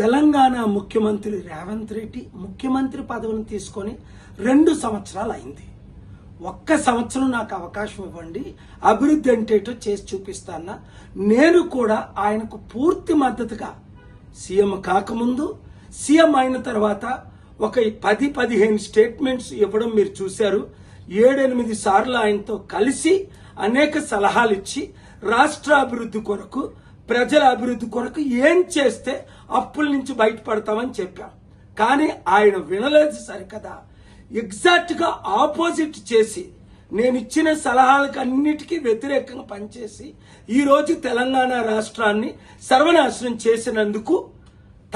తెలంగాణ ముఖ్యమంత్రి రేవంత్ రెడ్డి ముఖ్యమంత్రి పదవిని తీసుకొని రెండు సంవత్సరాలు అయింది. ఒక్క సంవత్సరం నాకు అవకాశం ఇవ్వండి అభివృద్ధి అంటేటో చేసి చూపిస్తాన. నేను కూడా ఆయనకు పూర్తి మద్దతుగా సీఎం కాకముందు సీఎం అయిన తర్వాత ఒక పది పదిహేను స్టేట్మెంట్స్ ఇవ్వడం మీరు చూశారు. ఏడెనిమిది సార్లు ఆయనతో కలిసి అనేక సలహాలు ఇచ్చి రాష్ట్ర అభివృద్ధి కొరకు ప్రజల అభివృద్ధి కొరకు ఏం చేస్తే అప్పుల నుంచి బయటపడతామని చెప్పాం. కానీ ఆయన వినలేదు సరికదా. ఎగ్జాక్ట్గా ఆపోజిట్ చేసి నేను ఇచ్చిన సలహాలకు అన్నిటికీ వ్యతిరేకంగా పనిచేసి ఈరోజు తెలంగాణ రాష్ట్రాన్ని సర్వనాశనం చేసినందుకు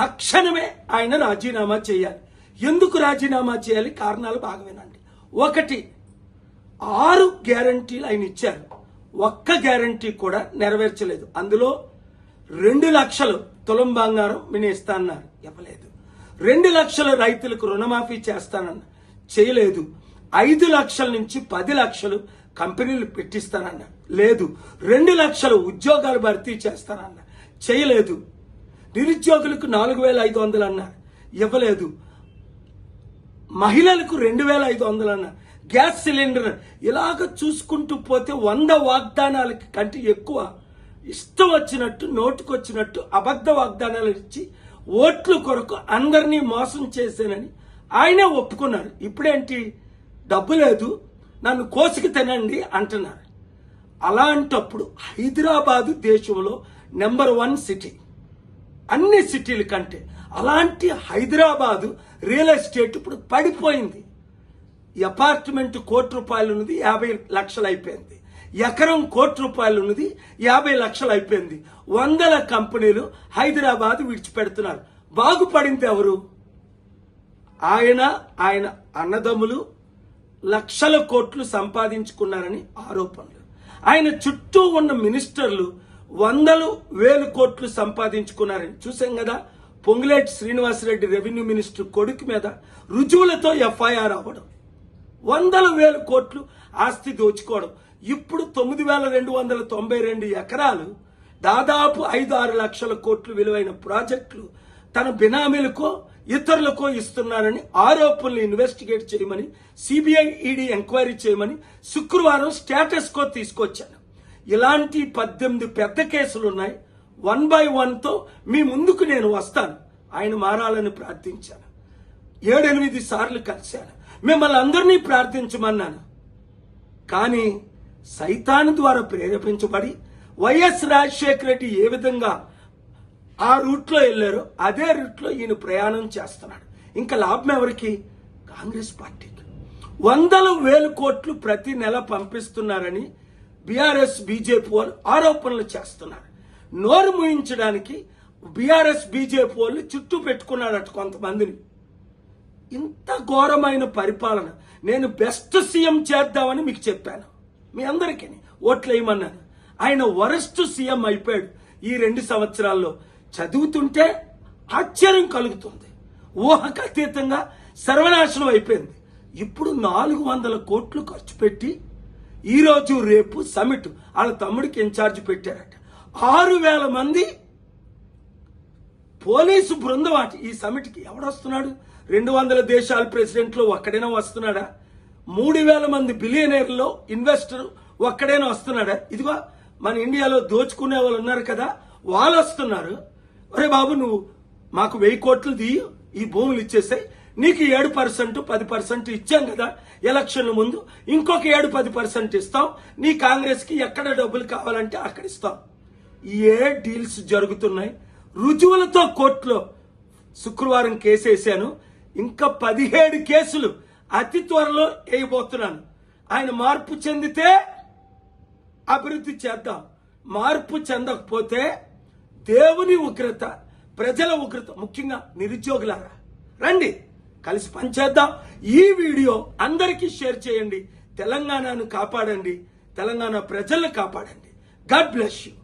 తక్షణమే ఆయన రాజీనామా చేయాలి. ఎందుకు రాజీనామా చేయాలి? కారణాలు బాగా వినండి ఒకటి ఆరు గ్యారంటీలు ఆయన ఇచ్చారు. ఒక్క గ్యారంటీ కూడా నెరవేర్చలేదు. అందులో రెండు లక్షలు తులం బంగారం నేను ఇస్తానన్నారు. ఇవ్వలేదు. రెండు లక్షల రైతులకు రుణమాఫీ చేస్తానన్న చేయలేదు. ఐదు లక్షల నుంచి పది లక్షలు కంపెనీలు పెట్టిస్తానన్న లేదు. రెండు లక్షలు ఉద్యోగాలు భర్తీ చేస్తానన్న చేయలేదు. నిరుద్యోగులకు నాలుగు వేల ఐదు వందలు అన్నారు. ఇవ్వలేదు. మహిళలకు రెండు వేల ఐదు వందలు అన్నారు. గ్యాస్ సిలిండర్ ఇలాగ చూసుకుంటూ పోతే వంద వాగ్దానాలకి కంటే ఎక్కువ ఇష్టం వచ్చినట్టు నోటుకొచ్చినట్టు అబద్ధ వాగ్దానాలు ఇచ్చి ఓట్లు కొరకు అందరినీ మోసం చేశానని ఆయనే ఒప్పుకున్నారు. ఇప్పుడేంటి? డబ్బు లేదు నన్ను కోసికి తినండి అంటున్నారు. అలాంటప్పుడు హైదరాబాదు దేశంలో నెంబర్ వన్ సిటీ. అన్ని సిటీల కంటే అలాంటి హైదరాబాదు రియల్ ఎస్టేట్ ఇప్పుడు పడిపోయింది. అపార్ట్మెంట్ కోటి రూపాయలు ఉన్నది యాభై లక్షలు అయిపోయింది. ఎకరం కోటి రూపాయలు ఉన్నది యాభై లక్షలు అయిపోయింది. వందల కంపెనీలు హైదరాబాద్ విడిచిపెడుతున్నారు. బాగుపడింది ఎవరు? ఆయన ఆయన అన్నదమ్ములు లక్షల కోట్లు సంపాదించుకున్నారని ఆరోపణలు. ఆయన చుట్టూ ఉన్న మినిస్టర్లు వందలు వేలు కోట్లు సంపాదించుకున్నారని చూసాం కదా? పొంగులేటి శ్రీనివాసరెడ్డి రెవెన్యూ మినిస్టర్ కొడుకు మీద రుజువులతో ఎఫ్ఐఆర్ అవ్వడం. వందల వేల కోట్లు ఆస్తి దోచుకోవడం. ఇప్పుడు తొమ్మిది వేల రెండు వందల తొంభై రెండు ఎకరాలు దాదాపు ఐదు ఆరు లక్షల కోట్లు విలువైన ప్రాజెక్టులు తన బినామీలకో ఇతరులకో ఇస్తున్నారని ఆరోపణలు ఇన్వెస్టిగేట్ చేయమని సిబిఐ ఈడీ ఎంక్వైరీ చేయమని శుక్రవారం స్టేటస్ కో తీసుకొచ్చాను. ఇలాంటి పద్దెనిమిది పెద్ద కేసులు ఉన్నాయి. వన్ బై వన్తో మీ ముందుకు నేను వస్తాను. ఆయన మారాలని ప్రార్థించాను. ఏడెనిమిది సార్లు కలిశాను. మిమ్మల్ని అందరినీ ప్రార్థించమన్నాను. కానీ సైతాను ద్వారా ప్రేరేపించబడి వైఎస్ రాజశేఖర రెడ్డి ఏ విధంగా ఆ రూట్లో వెళ్ళారో అదే రూట్లో ఈయన ప్రయాణం చేస్తున్నాడు. ఇంకా లాభం ఎవరికి? కాంగ్రెస్ పార్టీకి. వందల వేల కోట్లు ప్రతి నెల పంపిస్తున్నారని బీఆర్ఎస్ బీజేపీ వాళ్ళు ఆరోపణలు చేస్తున్నారు. నోరు ముయించడానికి బీఆర్ఎస్ బీజేపీ వాళ్ళు చుట్టూ పెట్టుకున్నారట కొంతమందిని. ఇంత ఘోరమైన పరిపాలన నేను బెస్ట్ సీఎం చేద్దామని మీకు చెప్పాను. మీ అందరికీ ఓట్లు వేయమన్నాను. ఆయన వరస్ట్ సీఎం అయిపోయాడు. ఈ రెండు సంవత్సరాల్లో చదువుతుంటే ఆశ్చర్యం కలుగుతుంది. ఊహకతీతంగా సర్వనాశనం అయిపోయింది. ఇప్పుడు నాలుగు వందల కోట్లు ఖర్చు పెట్టి ఈరోజు రేపు సమిట్ వాళ్ళ తమ్ముడికి ఇన్ఛార్జ్ పెట్టారట. ఆరు వేల మంది పోలీసు బృందం ఈ సమిట్కి ఎవడొస్తున్నాడు? రెండు వందల దేశాల ప్రెసిడెంట్లు ఒక్కడైనా వస్తున్నాడా? మూడు వేల మంది బిలియనీర్లో ఇన్వెస్టర్ ఒక్కడైనా వస్తున్నాడా? ఇదిగో మన ఇండియాలో దోచుకునే వాళ్ళు ఉన్నారు కదా వాళ్ళు వస్తున్నారు. అరే బాబు నువ్వు మాకు వెయ్యి కోట్లు తీయి ఈ భూములు ఇచ్చేసాయి. నీకు ఏడు పర్సెంట్ పది పర్సెంట్ ఇచ్చాం కదా ఎలక్షన్ల ముందు. ఇంకొక ఏడు పది పర్సెంట్ ఇస్తాం. నీ కాంగ్రెస్కి ఎక్కడ డబ్బులు కావాలంటే అక్కడ ఇస్తాం. ఏ డీల్స్ జరుగుతున్నాయి? రుజువులతో కోర్టులో శుక్రవారం కేసేశాను ఇంకా పదిహేడు కేసులు అతి త్వరలో వేయబోతున్నాను. ఆయన మార్పు చెందితే అభివృద్ధి చేద్దాం. మార్పు చెందకపోతే దేవుని ఉగ్రత ప్రజల ఉగ్రత ముఖ్యంగా నిరుద్యోగులారా. రండి కలిసి పనిచేద్దాం. ఈ వీడియో అందరికీ షేర్ చేయండి. తెలంగాణను కాపాడండి. తెలంగాణ ప్రజలను కాపాడండి. God bless you.